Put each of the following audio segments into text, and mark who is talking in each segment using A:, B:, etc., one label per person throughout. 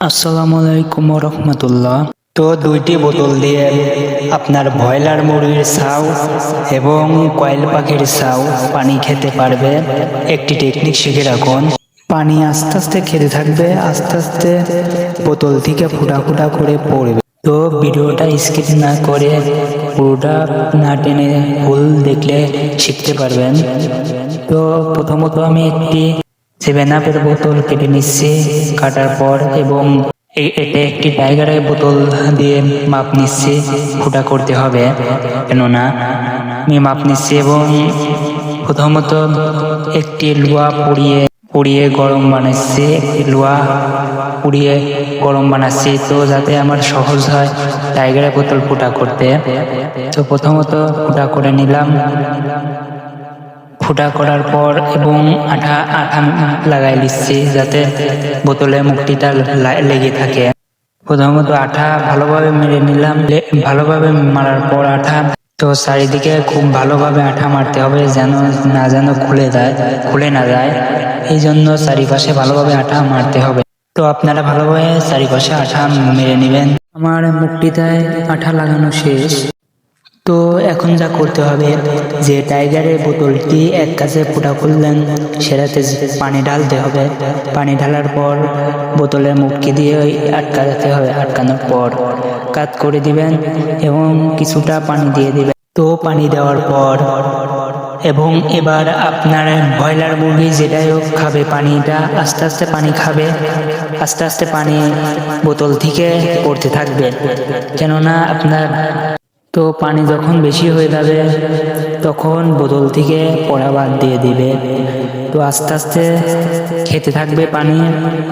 A: আসসালামু আলাইকুম রহমতুল্লাহ তো দুইটি বোতল দিয়ে আপনার ব্রয়লার মুরগির ছাউ এবং কয়েল পাখির ছাউ পানি খেতে পারবে। একটি টেকনিক শিখে রাখুন। পানি আস্তে আস্তে খেতে থাকবে, আস্তে আস্তে বোতল থেকে ফুটা ফুটা করে পড়বে। তো ভিডিওটা স্কিপ না করে পুরোটা না টেনে ফুল দেখলে শিখতে পারবেন। তো প্রথমত আমি একটি সেভেন আপের বোতল কেটে নিচ্ছে, কাটার পর এবং এটা একটি টাইগারের বোতল দিয়ে মাপ নিচ্ছি, ফুটা করতে হবে। কেননা, আমি মাপ নিচ্ছি এবং প্রথমত একটি লোয়া পুড়িয়ে পুড়িয়ে গরম বানাচ্ছি, একটি লোয়া পুড়িয়ে গরম বানাচ্ছি, তো যাতে আমার সহজ হয় টাইগারের বোতল ফুটা করতে। তো প্রথমত ফুটা করে নিলাম। ফুটা করার পর এবং আঠা আঠা লাগাই দিচ্ছি যাতে বোতলে লা- লেগে থাকে। প্রথমত আঠা ভালোভাবে মেরে নিলাম। ভালোভাবে মারার পর আঠা, তো চারিদিকে খুব ভালোভাবে আঠা মারতে হবে যেন না যেন খুলে যায়, খুলে না যায়। এই জন্য চারিপাশে ভালোভাবে আঠা মারতে হবে। তো আপনারা ভালোভাবে চারিপাশে আঠা মেরে নেবেন। আমার মুখটিতে আঠা লাগানো শেষ। তো এখন যা করতে হবে, যে টাইগারের বোতলটি এক কাছে ফুটা করলেন, সেটাতে পানি ঢালতে হবে। পানি ঢালার পর বোতলের মুখকে দিয়ে ওই আটকাতে হবে, আটকানোর পর। কাত করে দিবেন এবং কিছুটা পানি দিয়ে দিবেন। তো পানি দেওয়ার পর, এবং এবার আপনার ব্রয়লার মুরগি যেটাই হোক খাবে, পানিটা আস্তে আস্তে পানি খাবে, আস্তে আস্তে পানি বোতল থেকে পড়তে থাকবে। কেননা আপনার তো পানি যখন বেশি হয়ে যাবে, তখন বোতল থেকে পড়া বাদ দিয়ে দিবে। তো আস্তে আস্তে খেতে থাকবে পানি,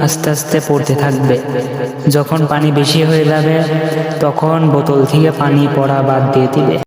A: আস্তে আস্তে পড়তে থাকবে। যখন পানি বেশি হয়ে যাবে, তখন বোতল থেকে পানি পড়া বাদ দিয়ে দিবে।